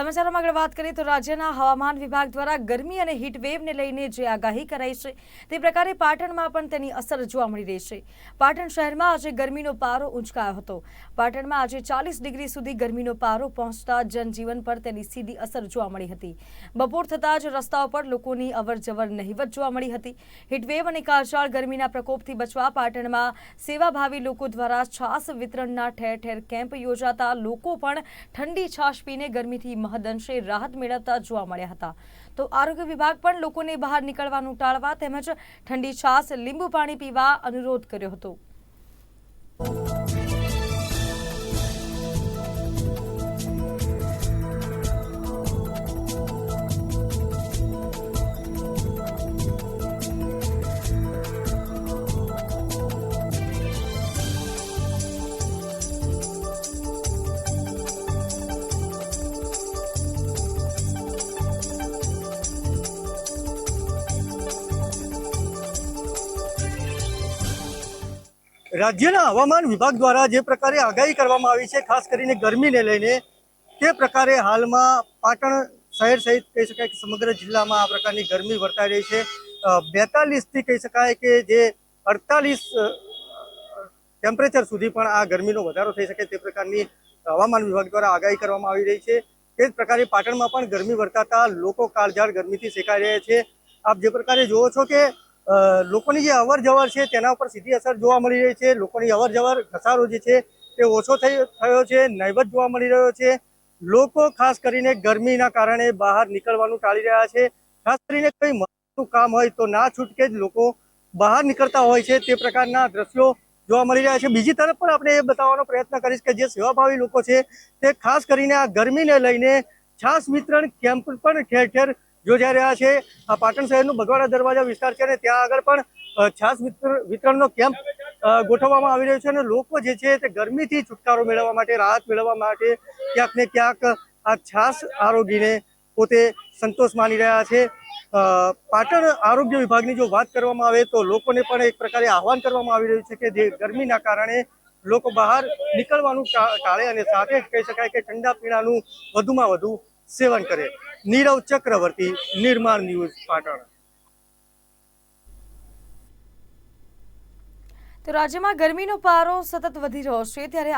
સમાચારમાં આગળ વાત કરીએ તો રાજ્યના હવામાન વિભાગ દ્વારા ગરમી અને હીટવેવને લઈને જે આગાહી કરાઈ છે, તે પ્રકારે પાટણમાં પણ તેની અસર જોવા મળી રહી છે. પાટણ શહેરમાં આજે ગરમીનો પારો ઉંચકાયો હતો. પાટણમાં આજે ચાલીસ ડિગ્રી સુધી ગરમીનો પારો પહોંચતા જનજીવન પર તેની સીધી અસર જોવા મળી હતી. બપોર થતાં જ રસ્તાઓ પર લોકોની અવરજવર નહીવત જોવા મળી હતી. હીટવેવ અને કાળઝાળ ગરમીના પ્રકોપથી બચવા પાટણમાં સેવાભાવી લોકો દ્વારા છાસ વિતરણના ઠેર ઠેર કેમ્પ યોજાતા લોકો પણ ઠંડી છાશ પીને ગરમીથી મહદઅંશે રાહત મેળવતા જોવા મળ્યા હતા. તો આરોગ્ય વિભાગ પણ લોકોને બહાર નીકળવાનું ટાળવા તેમજ ઠંડી છાશ લીંબુ પાણી પીવા અનુરોધ કર્યો હતો. રાજ્યના હવામાન વિભાગ દ્વારા જે પ્રકારે આગાહી કરવામાં આવી છે, ખાસ કરીને ગરમીને લઈને, તે પ્રકારે હાલમાં પાટણ શહેર સહિત કહી શકાય કે સમગ્ર જિલ્લામાં આ પ્રકારની ગરમી વર્તાઈ રહી છે. બેતાલીસથી કહી શકાય કે જે અડતાલીસ ટેમ્પરેચર સુધી પણ આ ગરમીનો વધારો થઈ શકે તે પ્રકારની હવામાન વિભાગ દ્વારા આગાહી કરવામાં આવી રહી છે. તે જ પ્રકારે પાટણમાં પણ ગરમી વર્તાતા લોકો કાળઝાળ ગરમીથી શેકાઈ રહ્યા છે. આપ જે પ્રકારે જુઓ છો કે લોકોની જે અવર જવર છે તેના ઉપર સીધી અસર જોવા મળી રહી છે. લોકોની અવર જવર ઘસારો જે છે તે ઓછો થઈ, થયો છે, નહીવત જોવા મળી રહ્યો છે. લોકો ખાસ કરીને ગરમીના કારણે બહાર નીકળવાનું ટાળી રહ્યા છે. ખાસ કરીને કોઈ મહત્વનું કામ હોય તો ના છૂટકે જ લોકો બહાર નીકળતા હોય છે તે પ્રકારના દ્રશ્યો જોવા મળી રહ્યા છે. બીજી તરફ પણ આપણે એ બતાવવાનો પ્રયત્ન કરીશ કે જે સેવાભાવી લોકો છે તે ખાસ કરીને આ ગરમીને લઈને છાસ વિતરણ કેમ્પ પણ ઠેર ઠેર યોજાઈ રહ્યા છે. પાટણ શહેરનું બગવાડા દરવાજા વિસ્તાર છે અને ત્યાં આગળ પણ છાસ વિતર- વિતરણનો કેમ્પ ગોઠવવામાં આવી રહ્યો છે અને લોકો જે છે તે ગરમીથી છુટકારો મેળવવા માટે, રાહત મેળવવા માટે ક્યાંક ને ક્યાંક આ છાસ આરોગીને પોતે સંતોષ માની રહ્યા છે. પાટણ આરોગ્ય વિભાગની જો વાત કરવામાં આવે તો લોકોને પણ એક પ્રકારે આહવાન કરવામાં આવી રહ્યું છે કે જે ગરમીના કારણે લોકો બહાર નીકળવાનું ટાળે અને સાથે કહી શકાય કે ઠંડા પીણાનું વધુમાં વધુ સેવન કરે. નીરવ ચક્રવર્તી નિર્માણ ન્યૂઝ પાટણ. તો રાજ્યમાં ગરમીનો પારો સતત વધી રહ્યો છે ત્યારે